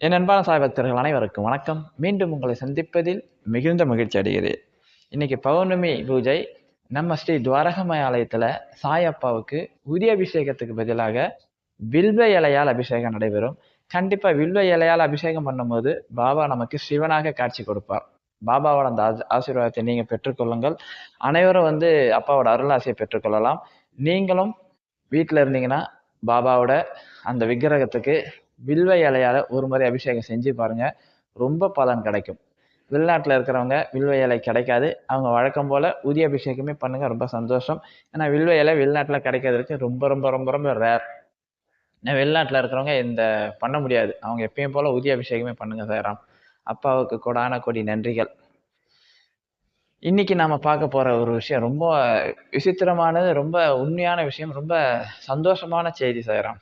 என் அன்பான சாய் பக்தர்கள் அனைவருக்கும் வணக்கம். மீண்டும் உங்களை சந்திப்பதில் மிகுந்த மகிழ்ச்சி அடைகிறேன். இன்னைக்கு பௌர்ணமி பூஜை நம்ம ஸ்ரீ துவாரகமய ஆலயத்தில் சாயப்பாவுக்கு உரிய அபிஷேகத்துக்கு பதிலாக வில்வ இலையால் அபிஷேகம் நடைபெறும். கண்டிப்பாக வில்வ இலையால் அபிஷேகம் பண்ணும்போது பாபா நமக்கு சிவனாக காட்சி கொடுப்பார். பாபாவோட அந்த ஆசீர்வாதத்தை நீங்கள் பெற்றுக்கொள்ளுங்கள் அனைவரும் வந்து அப்பாவோட அருளாசியை பெற்றுக்கொள்ளலாம் நீங்களும் வீட்டில் இருந்தீங்கன்னா பாபாவோட அந்த விக்கிரகத்துக்கு வில்வ இலையால ஒரு முறை அபிஷேகம் செஞ்சு பாருங்க. ரொம்ப பலன் கிடைக்கும். வெளிநாட்டில் இருக்கிறவங்க வில்வ இலை கிடைக்காது. அவங்க வழக்கம் போல உரிய அபிஷேகமே பண்ணுங்க ரொம்ப சந்தோஷம். ஏன்னா வில்வ இலை வெளிநாட்டில் கிடைக்கிறதுக்கு ரொம்ப ரொம்ப ரொம்ப ரொம்ப ரேர் ஏன்னா வெளிநாட்டில் இருக்கிறவங்க இந்த பண்ண முடியாது. அவங்க எப்பயும் போல உரிய அபிஷேகமே பண்ணுங்க சாராம் அப்பாவுக்கு கொடான கொடி நன்றிகள். இன்னைக்கு நாம பார்க்க போற ஒரு விஷயம் ரொம்ப விசித்திரமானது ரொம்ப உண்மையான விஷயம் ரொம்ப சந்தோஷமான செய்தி சாராம்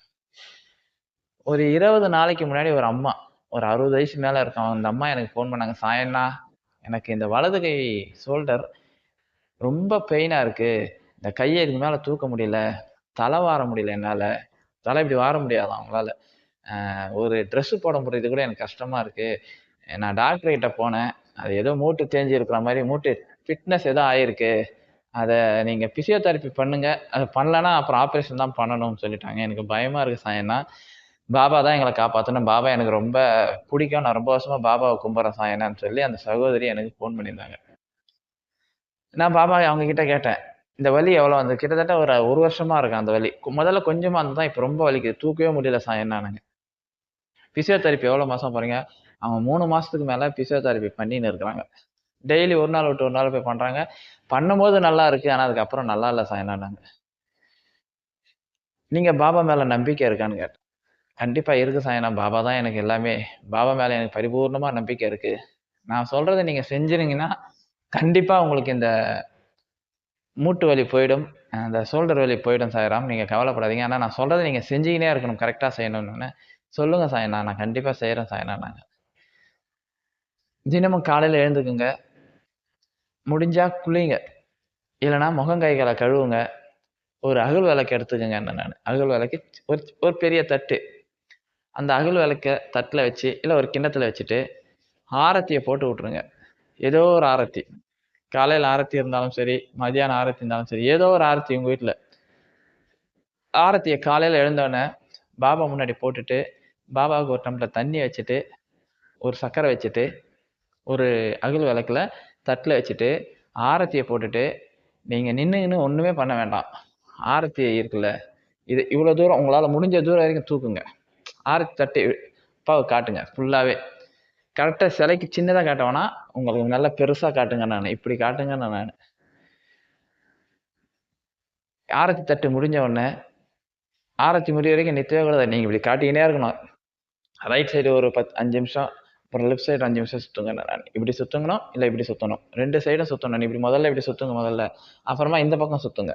ஒரு இருபது நாளைக்கு முன்னாடி ஒரு அம்மா ஒரு அறுபது வயசு மேலே இருக்கும் அந்த அம்மா எனக்கு ஃபோன் பண்ணாங்க சாயண்ணா எனக்கு இந்த வலது கை ஷோல்டர் ரொம்ப பெயினாக இருக்குது இந்த கையை இதுக்கு மேலே தூக்க முடியல. தலை வார முடியல என்னால். தலை இப்படி வார முடியாது அவங்களால ஒரு ட்ரெஸ்ஸு போட முடியறது கூட எனக்கு கஷ்டமாக இருக்குது நான் டாக்டர்கிட்ட போனேன். அது ஏதோ மூட்டு தேஞ்சி இருக்கிற மாதிரி மூட்டு ஃபிட்னஸ் ஏதோ ஆயிருக்கு. அதை நீங்கள் பிசியோதெரப்பி பண்ணுங்க. அது பண்ணலன்னா அப்புறம் ஆப்ரேஷன் தான் பண்ணணும்னு சொல்லிட்டாங்க. எனக்கு பயமாக இருக்குது சாயண்ணா பாபா தான் எங்களை காப்பாற்றணும் பாபா எனக்கு ரொம்ப பிடிக்கும். நான் ரொம்ப வருஷமாக பாபாவை கும்பிட்றேன் சாயனான்னு சொல்லி அந்த சகோதரி எனக்கு ஃபோன் பண்ணியிருந்தாங்க. நான் பாபா அவங்க கிட்ட கேட்டேன் இந்த வலி எவ்வளோ வந்து கிட்டத்தட்ட ஒரு ஒரு வருஷமாக இருக்கும் அந்த வலி. முதல்ல முதல்ல இருந்தது தான் இப்போ ரொம்ப வலிக்குது. தூக்கவே முடியல சாயன்னானுங்க பிசியோதெரப்பி எவ்வளோ மாதம் போகிறீங்க அவங்க மூணு மாதத்துக்கு மேலே பிசியோதெரப்பி பண்ணின்னு இருக்கிறாங்க. டெய்லி ஒரு நாள் விட்டு ஒரு நாள் போய் பண்ணுறாங்க பண்ணும்போது நல்லா இருக்குது ஆனால் அதுக்கப்புறம் நல்லா இல்லை சாயனானாங்க நீங்கள் பாபா மேலே நம்பிக்கை இருக்கான்னு கேட்டேன். கண்டிப்பாக இருக்குது சாயனா பாபா தான் எனக்கு எல்லாமே. பாபா மேலே எனக்கு பரிபூர்ணமாக நம்பிக்கை இருக்குது நான் சொல்கிறத நீங்கள் செஞ்சுருங்கன்னா கண்டிப்பாக உங்களுக்கு இந்த மூட்டு வலி போயிடும். அந்த ஷோல்டர் வலி போயிடும் சாயராம் நீங்கள் கவலைப்படாதீங்க. ஆனால் நான் சொல்கிறத நீங்கள் செஞ்சுக்கினே இருக்கணும். கரெக்டாக செய்யணும்னு சொல்லுங்கள் சாய்னா நான் கண்டிப்பாக செய்கிறேன் சாய்னா நாங்கள் தினமும் காலையில் எழுந்துக்குங்க. முடிஞ்சால் குளிங்க. இல்லைன்னா முகம் கைகளை கழுவுங்க. ஒரு அகல் விளக்கு எடுத்துக்கங்க. நான். அகல் விளக்கு ஒரு ஒரு பெரிய தட்டு. அந்த அகல் விளக்க தட்டில் வச்சு இல்லை ஒரு கிண்ணத்தில் வச்சுட்டு ஆரத்தியை போட்டு விட்ருங்க ஏதோ ஒரு ஆரத்தி. காலையில் ஆரத்தி இருந்தாலும் சரி மதியானம் ஆரத்தி இருந்தாலும் சரி ஏதோ ஒரு ஆரத்தி உங்கள் வீட்டில் ஆரத்தியை காலையில் எழுந்தோடனே பாபா முன்னாடி போட்டுட்டு பாபாவுக்கு ஒரு டம்ளர் தண்ணி வச்சுட்டு ஒரு சக்கரை வச்சுட்டு ஒரு அகல் விளக்குல தட்டில் வச்சுட்டு ஆரத்தியை போட்டுட்டு நீங்கள் நின்றுன்னு ஒன்றுமே பண்ண வேண்டாம். ஆரத்தி இருக்குல்ல இது இவ்வளோ தூரம் உங்களால் முடிஞ்ச தூரம் வரைக்கும் தூக்குங்க. ஆரத்தி தட்டி அப்பாவை காட்டுங்க. ஃபுல்லாகவே கரெக்டாக சிலைக்கு சின்னதாக காட்ட வேணாம் உங்களுக்கு நல்லா பெருசாக காட்டுங்க நான். இப்படி காட்டுங்க நான் ஆரத்தி தட்டு முடிஞ்ச உடனே ஆரத்தி முடிய வரைக்கும் நிறுத்தவே கூடாது. நீங்கள் இப்படி காட்டிக்கினே இருக்கணும். ரைட் சைடு ஒரு பத்து அஞ்சு நிமிஷம் அப்புறம் லெஃப்ட் சைடு அஞ்சு நிமிஷம் சுற்றுங்க நான் இப்படி சுற்றுங்கணும் இல்லை இப்படி சுற்றணும் ரெண்டு சைடும் சுற்றணும் இப்படி முதல்ல இப்படி சுற்றுங்க முதல்ல. அப்புறமா இந்த பக்கம் சுற்றுங்க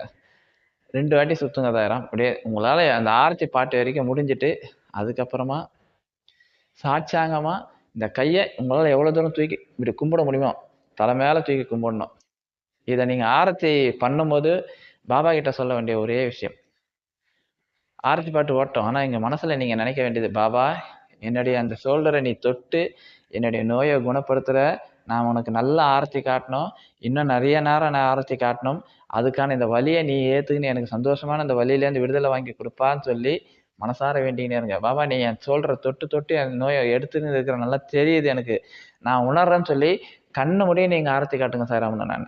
ரெண்டு வாட்டி சுற்றுங்க தாயிரம். அப்படியே உங்களால் அந்த ஆரத்தி பாட்டு வரைக்கும் முடிஞ்சிட்டு அதுக்கப்புறமா சாட்சாங்கமாக இந்த கையை உங்களால் எவ்வளோ தூரம் தூக்கி இப்படி கும்பிட முடியுமோ தலை மேலே தூக்கி கும்பிடணும். இதை நீங்கள் ஆரத்தி பண்ணும்போது பாபா கிட்ட சொல்ல வேண்டிய ஒரே விஷயம். ஆரத்தி பாட்டு ஓட்டம். ஆனால் எங்கள் மனசில் நீங்கள் நினைக்க வேண்டியது பாபா என்னுடைய அந்த ஷோல்டரை நீ தொட்டு என்னுடைய நோயை குணப்படுத்துகிற நான் உனக்கு நல்ல ஆரத்தி காட்டணும். இன்னும் நிறைய நேரம் நான் ஆரத்தி காட்டணும். அதுக்கான இந்த வலியை நீ ஏற்றுக்குன்னு எனக்கு சந்தோஷமான இந்த வலியிலேருந்து விடுதலை வாங்கி கொடுப்பான்னு சொல்லி மனசார வேண்டிக்கினே இருங்க. பாபா நீ என் சொல்கிற தொட்டு தொட்டு என் நோயை எடுத்துன்னு இருக்கிற நல்லா தெரியுது எனக்கு. நான் உணர்றேன்னு சொல்லி கண்ணு முடியும் நீங்கள் ஆரத்தி காட்டுங்க சார் அவனை நான்.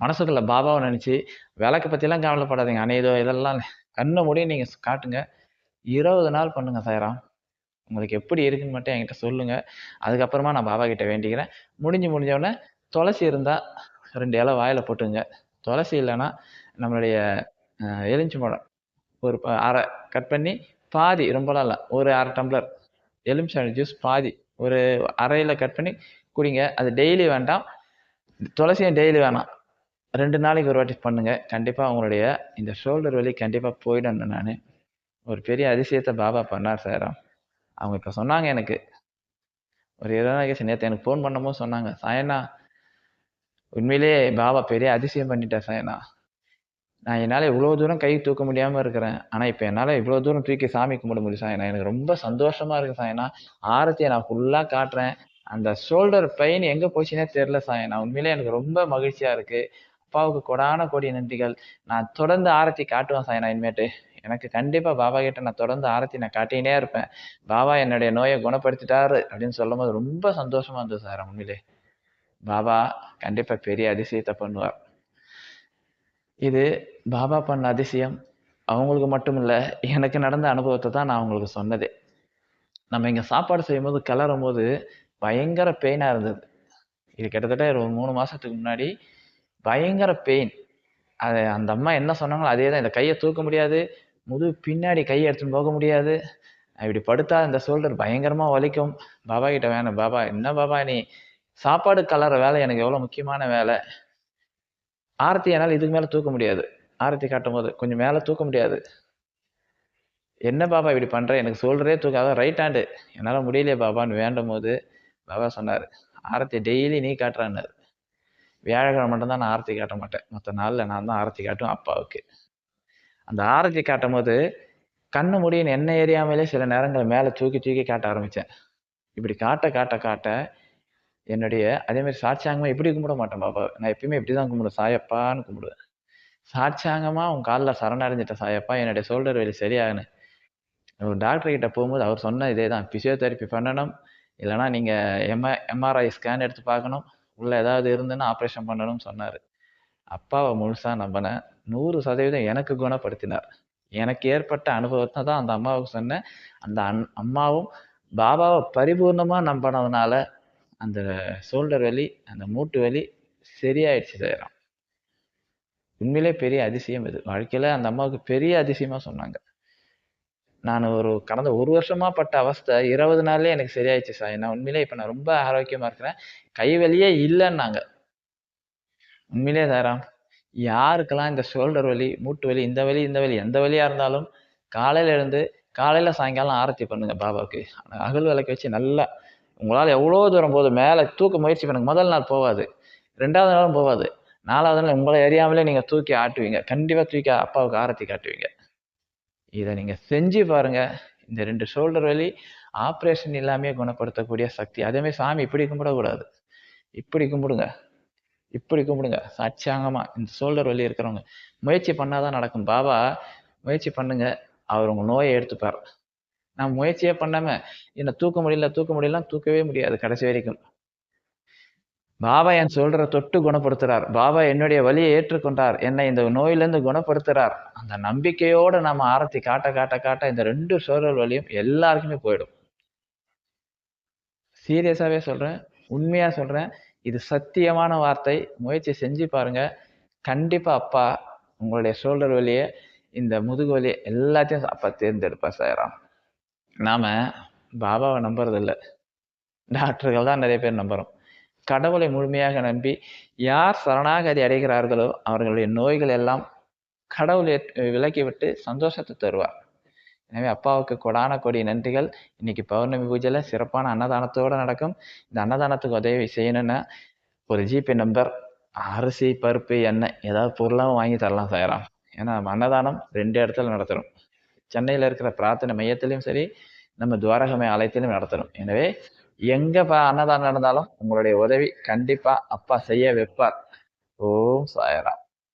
மனசுக்குள்ள பாபாவை நினச்சி விளக்கு பற்றிலாம் கவலைப்படாதீங்க. அனைதோ இதெல்லாம் கண்ணை முடியும் நீங்கள் காட்டுங்க. இருபது நாள் பண்ணுங்க சாயராம். உங்களுக்கு எப்படி இருக்குன்னு மட்டும் என்கிட்ட சொல்லுங்கள் அதுக்கப்புறமா நான் பாபா கிட்ட வேண்டிக்கிறேன். முடிஞ்சு முடிஞ்சோடனே துளசி இருந்தால் ரெண்டு இலை வாயில் போட்டுங்க. துளசி இல்லைன்னா நம்மளுடைய அஹ், எலுமிச்சை ஒரு அரை கட் பண்ணி பாதி ரொம்பலாம் இல்லை ஒரு அரை டம்ளர் எலுமிச்சை ஜூஸ் பாதி ஒரு அரையில் கட் பண்ணி குடிங்க. அது டெய்லி வேண்டாம். துளசியும் டெய்லி வேணாம். ரெண்டு நாளைக்கு ஒரு வாட்டி பண்ணுங்கள் கண்டிப்பாக உங்களுடைய இந்த ஷோல்டர் வலி கண்டிப்பாக போயிடும் நான் ஒரு பெரிய அதிசயத்தை பாபா பண்ணார் சார் அவங்க இப்போ சொன்னாங்க எனக்கு. ஒரு இருபது நாள் கழிச்சு நேற்று எனக்கு ஃபோன் பண்ணும்போது சொன்னாங்க. சாயண்ணா உண்மையிலேயே பாபா பெரிய அதிசயம் பண்ணிட்டேன் சாயண்ணா நான் என்னால் இவ்வளோ தூரம் கை தூக்க முடியாமல் இருக்கிறேன். ஆனால் இப்போ என்னால் இவ்வளோ தூரம் தூக்கி சாமி கும்பிட முடியும் சாயனா எனக்கு ரொம்ப சந்தோஷமாக இருக்குது சாயனா ஆரத்தியை நான் ஃபுல்லாக காட்டுறேன். அந்த ஷோல்டர் பெயின் எங்கே போச்சுன்னே தெரில சாயனா உண்மையிலே எனக்கு ரொம்ப மகிழ்ச்சியாக இருக்குது அப்பாவுக்கு கொடான கோடி நன்றிகள். நான் தொடர்ந்து ஆரத்தி காட்டுவேன் சாயனா இனிமேட்டு. எனக்கு கண்டிப்பாக பாபா கிட்ட நான் தொடர்ந்து ஆரத்தி நான் காட்டினே இருப்பேன். பாபா என்னுடைய நோயை குணப்படுத்திட்டாரு அப்படின்னு சொல்லும் போது ரொம்ப சந்தோஷமாக இருந்தது சார் உண்மையிலே. பாபா கண்டிப்பாக பெரிய அதிசயத்தை பண்ணுவார். இது பாபா பண்ண அதிசயம் அவங்களுக்கு மட்டும் இல்லை எனக்கு நடந்த அனுபவத்தை தான் நான் உங்களுக்கு சொன்னதே. நம்ம இங்கே சாப்பாடு செய்யும்போது கிளறும் போது பயங்கர பெயினாக இருந்தது. இது கிட்டத்தட்ட ஒரு மூணு மாதத்துக்கு முன்னாடி பயங்கர பெயின் அது அந்த அம்மா என்ன சொன்னாங்களோ அதே தான். இந்த கையை தூக்க முடியாது முதுகு பின்னாடி கையை எடுத்துன்னு போக முடியாது. இப்படி படுத்தா இந்த ஷோல்டர் பயங்கரமாக வலிக்கும். பாபா கிட்ட வேணும் பாபா என்ன பாபா நீ? சாப்பாடு கலர வேலை எனக்கு எவ்வளோ முக்கியமான வேலை. ஆரத்தி என்னால் இதுக்கு மேலே தூக்க முடியாது. ஆரத்தி காட்டும் போது கொஞ்சம் மேலே தூக்க முடியாது. என்ன பாபா இப்படி பண்ணுற எனக்கு சொல்கிறே தூக்காத. ரைட் ஹேண்டு என்னால் முடியலையே பாபான்னு வேண்டும் போது பாபா சொன்னார். ஆரத்தி டெய்லி நீ காட்டுறான்னார். வியாழக்கிழமை மட்டும்தான் நான் ஆரத்தி காட்ட மாட்டேன். மற்ற நாளில் நான் தான் ஆரத்தி காட்டுவேன் அப்பாவுக்கு. அந்த ஆரத்தி காட்டும் போது கண்ணு முடியும் என்ன எரியாமலே சில நேரங்கள் மேலே தூக்கி தூக்கி காட்ட ஆரம்பித்தேன் இப்படி காட்ட காட்ட காட்ட என்னுடைய அதேமாதிரி சாட்சியாங்கமாக இப்படி கும்பிட மாட்டேன் பாபா. நான் எப்பயுமே இப்படி தான் கும்பிடுவேன். சாயப்பான்னு கும்பிடுவேன். சாட்சாங்கமாக உன் காலில் சரணடைஞ்சிட்ட சாயப்பா என்னுடைய ஷோல்டர் வலி சரியாகுன்னு. ஒரு டாக்டர் கிட்ட போகும்போது அவர் சொன்ன இதே தான் பிசியோதெரப்பி பண்ணணும் இல்லைனா நீங்கள் எம்ஐ எம்ஆர்ஐ ஸ்கேன் எடுத்து பார்க்கணும் உள்ளே ஏதாவது இருந்துன்னா ஆப்ரேஷன் பண்ணணும்னு சொன்னார். அப்பாவை முழுசாக நம்பினேன் நூறு சதவீதம் எனக்கு குணப்படுத்தினார். எனக்கு ஏற்பட்ட அனுபவத்தை தான் அந்த அம்மாவுக்கு சொன்னேன். அந்த அன் அம்மாவும் பாபாவை பரிபூர்ணமாக நம்பினதுனால அந்த ஷோல்டர் வலி அந்த மூட்டு வலி சரியாயிடுச்சு செய்கிறோம் உண்மையிலே பெரிய அதிசயம் இது. வாழ்க்கையில் அந்த அம்மாவுக்கு பெரிய அதிசயமாக சொன்னாங்க. நான் ஒரு கடந்த ஒரு வருஷமாக பட்ட அவஸ்தை இருபது நாள்லேயே எனக்கு சரியாயிடுச்சு சார். நான் உண்மையிலே இப்போ நான் ரொம்ப ஆரோக்கியமாக இருக்கிறேன். கை வலியே இல்லைன்னாங்க. உண்மையிலே தாராம் யாருக்கெல்லாம் இந்த ஷோல்டர் வலி மூட்டு வலி இந்த வலி இந்த வலி எந்த வலியாக இருந்தாலும் காலையில் எழுந்து காலையில் சாயங்காலம் ஆரத்தி பண்ணுங்கள் பாபாவுக்கு. அகல் விளக்கு வச்சு நல்லா உங்களால் எவ்வளோ தூரம் போகுது மேலே தூக்க முயற்சி பண்ணுங்க. முதல் நாள் போகாது ரெண்டாவது நாளும் போகாது நாலாவது நாள் உங்களை அறியாமலே நீங்கள் தூக்கி ஆட்டுவீங்க. கண்டிப்பாக தூக்கி அப்பாவுக்கு ஆரத்தி காட்டுவீங்க. இதை நீங்கள் செஞ்சு பாருங்கள் இந்த ரெண்டு ஷோல்டர் வலி ஆப்ரேஷன் இல்லாமே குணப்படுத்தக்கூடிய சக்தி. அதேமாதிரி சாமி இப்படி கும்பிடக்கூடாது. இப்படி கும்பிடுங்க. இப்படி கும்பிடுங்க. சாட்சியாங்கமாக இந்த ஷோல்டர் வலி இருக்கிறவங்க. முயற்சி பண்ணாதான் நடக்கும். பாபா முயற்சி பண்ணுங்க. அவர் உங்கள் நோயை எடுத்துப்பார். நான் முயற்சியே பண்ணாமல் என்னை தூக்க முடியல தூக்க முடியலாம் தூக்கவே முடியாது கடைசி வரைக்கும். பாபா என் சொல்கிற தொட்டு குணப்படுத்துகிறார் பாபா என்னுடைய வழியை ஏற்றுக்கொண்டார். என்னை இந்த நோயிலேருந்து குணப்படுத்துகிறார் அந்த நம்பிக்கையோடு நம்ம ஆரத்தி காட்ட காட்ட காட்ட இந்த ரெண்டு சோழல் வழியும் எல்லாருக்குமே போயிடும். சீரியஸாகவே சொல்கிறேன் உண்மையாக சொல்கிறேன் இது சத்தியமான வார்த்தை. முயற்சி செஞ்சு பாருங்கள் கண்டிப்பாக அப்பா உங்களுடைய ஷோல்டர் வழியை இந்த முதுகு வழியை எல்லாத்தையும் அப்பா தேர்ந்தெடுப்பா சாயராம். நாம் பாபாவை நம்புறதில்ல. டாக்டர்கள் தான் நிறைய பேர் நம்புகிறோம் கடவுளை முழுமையாக நம்பி யார் சரணாகதி அடைகிறார்களோ அவர்களுடைய நோய்கள் எல்லாம் கடவுள் விலக்கிவிட்டு சந்தோஷத்தை தருவார். எனவே அப்பாவுக்கு கொடான கொடி நன்றிகள். இன்னைக்கு பௌர்ணமி பூஜையில் சிறப்பான அன்னதானத்தோடு நடக்கும். இந்த அன்னதானத்துக்கு உதவி செய்யணும்னா ஒரு ஜிபே நம்பர் அரிசி பருப்பு எண்ணெய் ஏதாவது பொருளாகவும் வாங்கி தரலாம் செய்யலாம் ஏன்னா நம்ம அன்னதானம் ரெண்டு இடத்துல நடத்தணும். சென்னையில் இருக்கிற பிரார்த்தனை மையத்திலையும் சரி நம்ம துவாரகமை ஆலயத்திலும் நடத்தணும். எனவே எங்க அன்னதானம் நடந்தாலும் உங்களுடைய உதவி கண்டிப்பா அப்பா செய்ய வைப்பார். ஓம் சாயராம்.